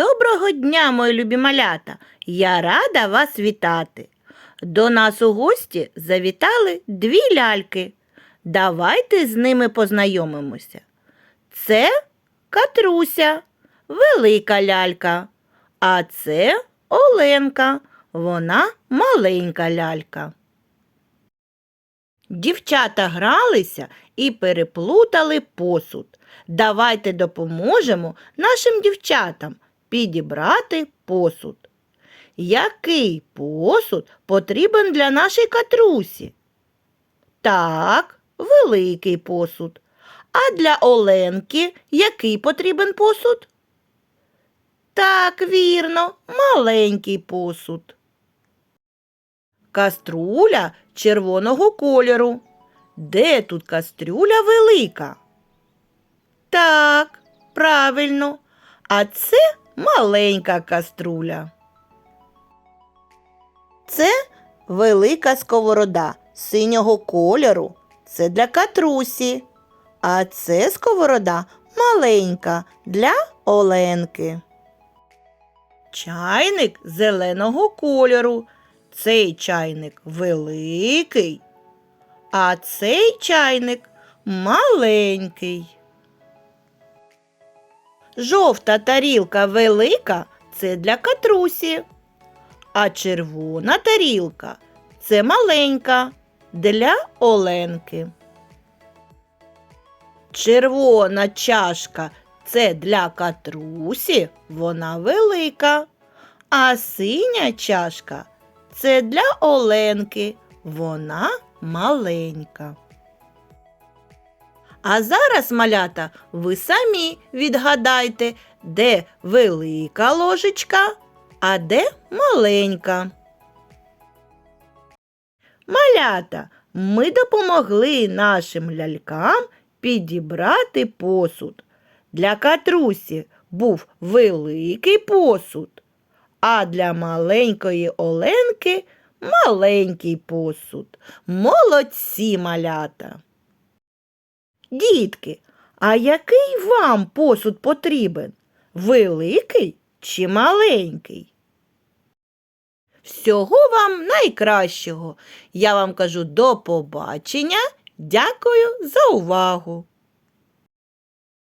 Доброго дня, мої любі малята! Я рада вас вітати. До нас у гості завітали дві ляльки. Давайте з ними познайомимося. Це Катруся, велика лялька, а це Оленка, вона маленька лялька. Дівчата гралися і переплутали посуд. Давайте допоможемо нашим дівчатам підібрати посуд. Який посуд потрібен для нашої катрусі? Так, великий посуд. А для Оленки який потрібен посуд? Так, вірно, маленький посуд. Каструля червоного кольору. Де тут кастрюля велика? Так, правильно. А це маленька каструля. Це велика сковорода синього кольору. Це для катрусі. А це сковорода маленька для Оленки. Чайник зеленого кольору. Цей чайник великий, а цей чайник маленький. Жовта тарілка велика це для катрусі, а червона тарілка це маленька для Оленки. Червона чашка це для катрусі, вона велика, а синя чашка це для Оленки, вона маленька. А зараз, малята, ви самі відгадайте, де велика ложечка, а де маленька. Малята, ми допомогли нашим лялькам підібрати посуд. Для катрусі був великий посуд, а для маленької Оленки маленький посуд. Молодці малята. Дітки, а який вам посуд потрібен? Великий чи маленький? Всього вам найкращого. Я вам кажу до побачення. Дякую за увагу!